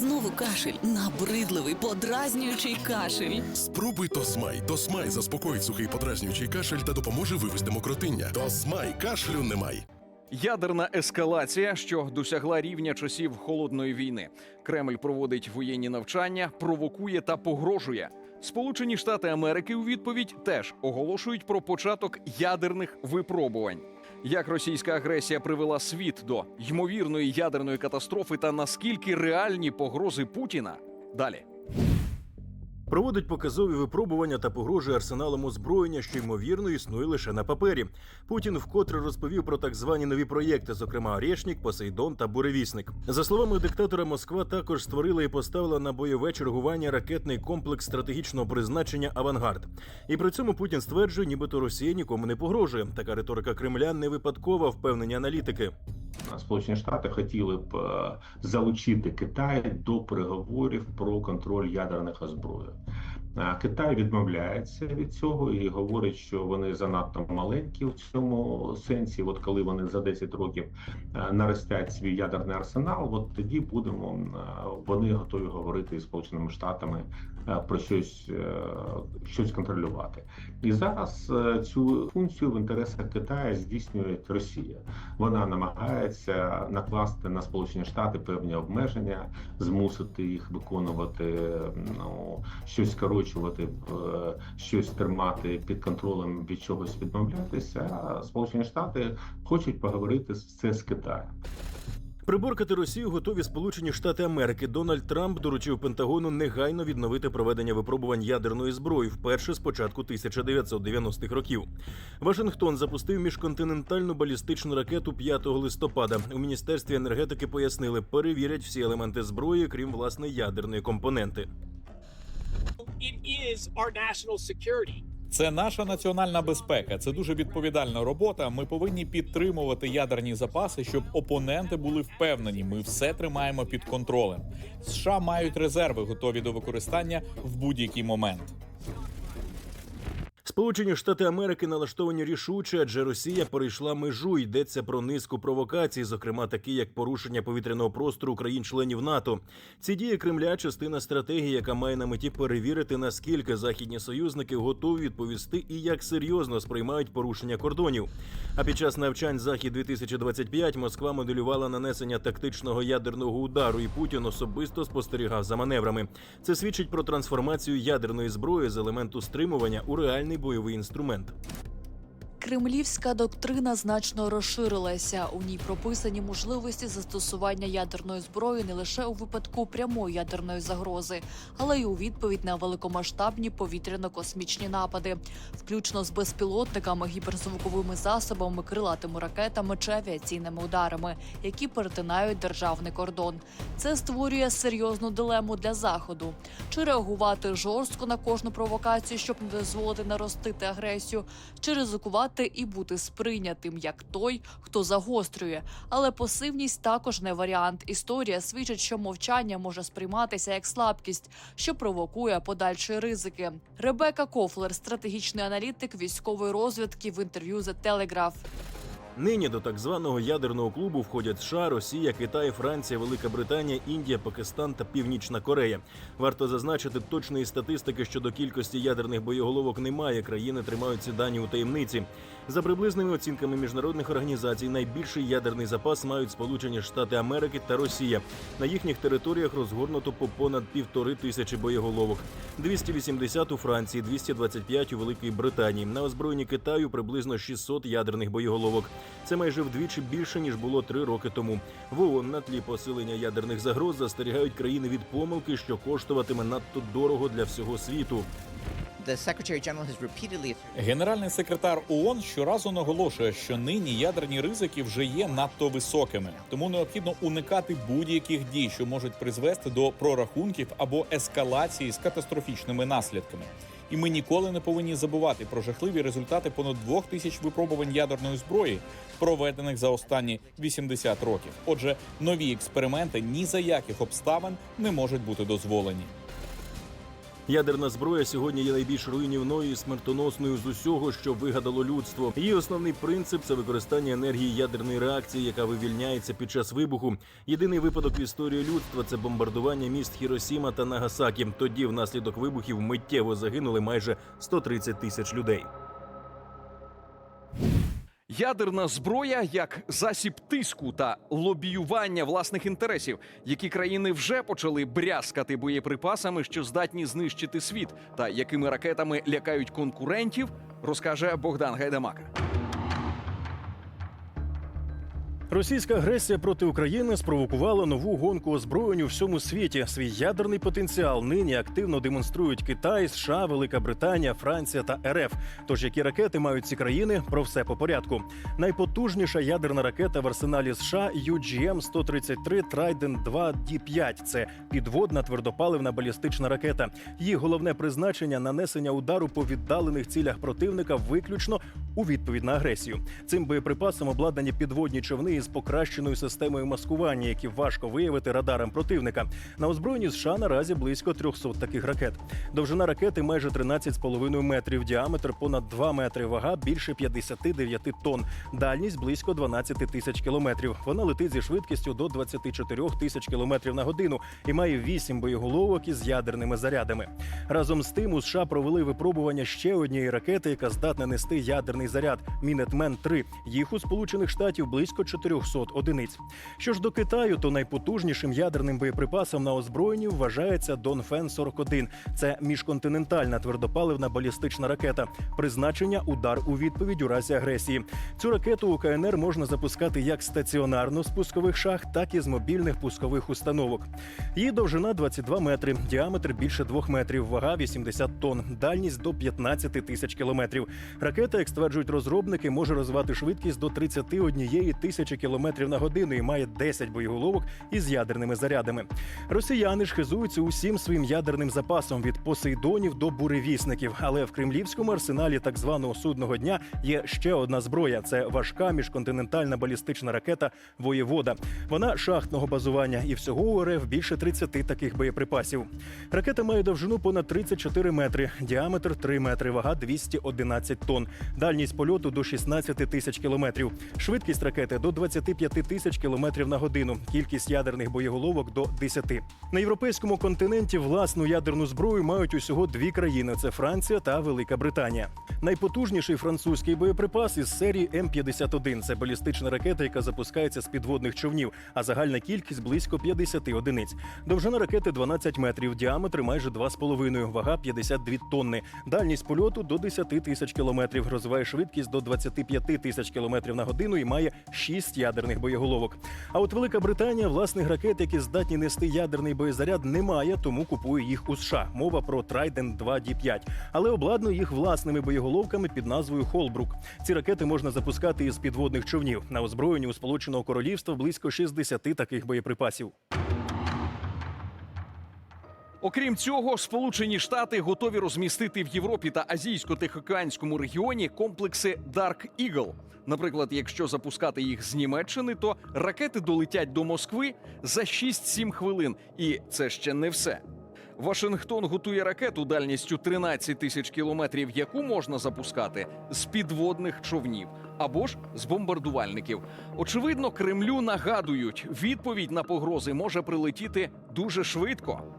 Знову кашель, набридливий, подразнюючий кашель. Спробуй Тосмай. Тосмай заспокоїть сухий подразнюючий кашель та допоможе вивести мокротиння. Тосмай кашлю немає. Ядерна ескалація, що досягла рівня часів холодної війни. Кремль проводить воєнні навчання, провокує та погрожує. Сполучені Штати Америки у відповідь теж оголошують про початок ядерних випробувань. Як російська агресія привела світ до ймовірної ядерної катастрофи та наскільки реальні погрози Путіна? Далі. Проводить показові випробування та погрожує арсеналом озброєння, що ймовірно існує лише на папері. Путін вкотре розповів про так звані нові проєкти, зокрема Орєшнік, Посейдон та Буревісник. За словами диктатора, Москва також створила і поставила на бойове чергування ракетний комплекс стратегічного призначення Авангард. І при цьому Путін стверджує, нібито Росія нікому не погрожує. Така риторика Кремля не випадкова, впевнені аналітики. Сполучені Штати хотіли б е, залучити Китай до переговорів про контроль ядерних озброєнь. Китай відмовляється від цього і говорить, що вони занадто маленькі в цьому сенсі. От коли вони за 10 років е, наростять свій ядерний арсенал, от тоді будемо е, вони готові говорити із Сполученими Штатами е, про щось, е, щось контролювати. І зараз е, цю функцію в інтересах Китаю здійснює Росія. Вона намагається накласти на Сполучені Штати певні обмеження, змусити їх виконувати ну щось скорочувати, е, щось тримати під контролем від чогось відмовлятися. Сполучені Штати хочуть поговорити це з Китаєм. Приборкати Росію готові Сполучені Штати Америки. Дональд Трамп доручив Пентагону негайно відновити проведення випробувань ядерної зброї вперше з початку 1990-х років. Вашингтон запустив міжконтинентальну балістичну ракету 5 листопада. У міністерстві енергетики пояснили, перевірять всі елементи зброї, крім власне ядерної компоненти. it is our national security. Це наша національна безпека. Це дуже відповідальна робота. Ми повинні підтримувати ядерні запаси, щоб опоненти були впевнені. Ми все тримаємо під контролем. США мають резерви, готові до використання в будь-який момент. Сполучені Штати Америки налаштовані рішуче, адже Росія перейшла межу. Йдеться про низку провокацій, зокрема такі як порушення повітряного простору країн-членів НАТО. Ці дії Кремля частина стратегії, яка має на меті перевірити, наскільки західні союзники готові відповісти і як серйозно сприймають порушення кордонів. А під час навчань захід 2025 Москва моделювала нанесення тактичного ядерного удару, і Путін особисто спостерігав за маневрами. Це свідчить про трансформацію ядерної зброї з елементу стримування у реальний бойовий інструмент. Кремлівська доктрина значно розширилася. У ній прописані можливості застосування ядерної зброї не лише у випадку прямої ядерної загрози, але й у відповідь на великомасштабні повітряно-космічні напади, включно з безпілотниками, гіперзвуковими засобами, крилатими ракетами чи авіаційними ударами, які перетинають державний кордон. Це створює серйозну дилему для заходу: чи реагувати жорстко на кожну провокацію, щоб не дозволити наростити агресію, чи ризикувати і бути сприйнятим як той, хто загострює. Але пасивність також не варіант. Історія свідчить, що мовчання може сприйматися як слабкість, що провокує подальші ризики. Ребека Кофлер, стратегічний аналітик військової розвідки в інтерв'ю The Telegraph. Нині до так званого ядерного клубу входять США, Росія, Китай, Франція, Велика Британія, Індія, Пакистан та Північна Корея. Варто зазначити, точної статистики щодо кількості ядерних боєголовок немає. Країни тримають ці дані у таємниці. За приблизними оцінками міжнародних організацій, найбільший ядерний запас мають Сполучені Штати Америки та Росія. На їхніх територіях розгорнуто по понад півтори тисячі боєголовок. 280 у Франції, 225 у Великій Британії. На озброєнні Китаю приблизно 600 ядерних боєголовок. Це майже вдвічі більше ніж було три роки тому. В ООН на тлі посилення ядерних загроз застерігають країни від помилки, що коштуватиме надто дорого для всього світу. Генеральний секретар ООН щоразу наголошує, що нині ядерні ризики вже є надто високими, тому необхідно уникати будь-яких дій, що можуть призвести до прорахунків або ескалації з катастрофічними наслідками. І ми ніколи не повинні забувати про жахливі результати понад двох тисяч випробувань ядерної зброї, проведених за останні 80 років. Отже, нові експерименти ні за яких обставин не можуть бути дозволені. Ядерна зброя сьогодні є найбільш руйнівною і смертоносною з усього, що вигадало людство. Її основний принцип це використання енергії ядерної реакції, яка вивільняється під час вибуху. Єдиний випадок в історії людства це бомбардування міст Хіросіма та Нагасакі. Тоді, внаслідок вибухів, миттєво загинули майже 130 тисяч людей. Ядерна зброя як засіб тиску та лобіювання власних інтересів, які країни вже почали брязкати боєприпасами, що здатні знищити світ, та якими ракетами лякають конкурентів, розкаже Богдан Гайдамака. Російська агресія проти України спровокувала нову гонку озброєнь у всьому світі. Свій ядерний потенціал нині активно демонструють Китай, США, Велика Британія, Франція та РФ. Тож які ракети мають ці країни? Про все по порядку. Найпотужніша ядерна ракета в арсеналі США UGM-133 Trident 2 D5. Це підводна твердопаливна балістична ракета. Її головне призначення нанесення удару по віддалених цілях противника виключно у відповідь на агресію. Цим боєприпасом обладнані підводні човни із покращеною системою маскування, які важко виявити радарам противника. На озброєнні США наразі близько 300 таких ракет. Довжина ракети майже 13,5 метрів, діаметр понад 2 метри, вага більше 59 тонн, дальність близько 12 тисяч кілометрів. Вона летить зі швидкістю до 24 тисяч кілометрів на годину і має 8 боєголовок із ядерними зарядами. Разом з тим у США провели випробування ще однієї ракети, яка здатна нести ядерний заряд Мінетмен 3 Їх у Сполучених Штатів близько 400 одиниць. Що ж до Китаю, то найпотужнішим ядерним боєприпасом на озброєнні вважається Донфен 41 Це міжконтинентальна твердопаливна балістична ракета. Призначення удар у відповідь у разі агресії. Цю ракету у КНР можна запускати як стаціонарно з пускових шахт, так і з мобільних пускових установок. Її довжина 22 метри, діаметр більше 2 метрів, вага 80 тонн, дальність до 15 тисяч кілометрів. Ракета, як стверджують розробники, може розвивати швидкість до 31 тисячі кілометрів на годину і має 10 боєголовок із ядерними зарядами. Росіяни ж хизуються усім своїм ядерним запасом від посейдонів до буревісників. Але в кремлівському арсеналі так званого судного дня є ще одна зброя: це важка міжконтинентальна балістична ракета Воєвода. Вона шахтного базування, і всього у РФ більше 30 таких боєприпасів. Ракета має довжину понад 34 метри, діаметр 3 метри, вага 211 тонн, дальність польоту до 16 тисяч кілометрів, швидкість ракети до 25 тисяч кілометрів на годину, кількість ядерних боєголовок до 10. На європейському континенті власну ядерну зброю мають усього дві країни: це Франція та Велика Британія. Найпотужніший французький боєприпас із серії М-51 – це балістична ракета, яка запускається з підводних човнів, а загальна кількість близько 50 одиниць. Довжина ракети 12 метрів, діаметр майже 2,5, вага 52 тонни, дальність польоту до 10 тисяч кілометрів, розвиває швидкість до 25 тисяч кілометрів на годину і має 6 ядерних боєголовок. А от Велика Британія власних ракет, які здатні нести ядерний боєзаряд, немає, тому купує їх у США. Мова про Trident 2 D5, але обладнує їх власними боєголовками під назвою Холбрук. Ці ракети можна запускати із підводних човнів. На озброєнні у Сполученого Королівства близько 60 таких боєприпасів. Окрім цього, Сполучені Штати готові розмістити в Європі та азійсько-тихоокеанському регіоні комплекси Dark Eagle. Наприклад, якщо запускати їх з Німеччини, то ракети долетять до Москви за 6-7 хвилин, і це ще не все. Вашингтон готує ракету дальністю 13 тисяч кілометрів, яку можна запускати з підводних човнів або ж з бомбардувальників. Очевидно, Кремлю нагадують, відповідь на погрози може прилетіти дуже швидко.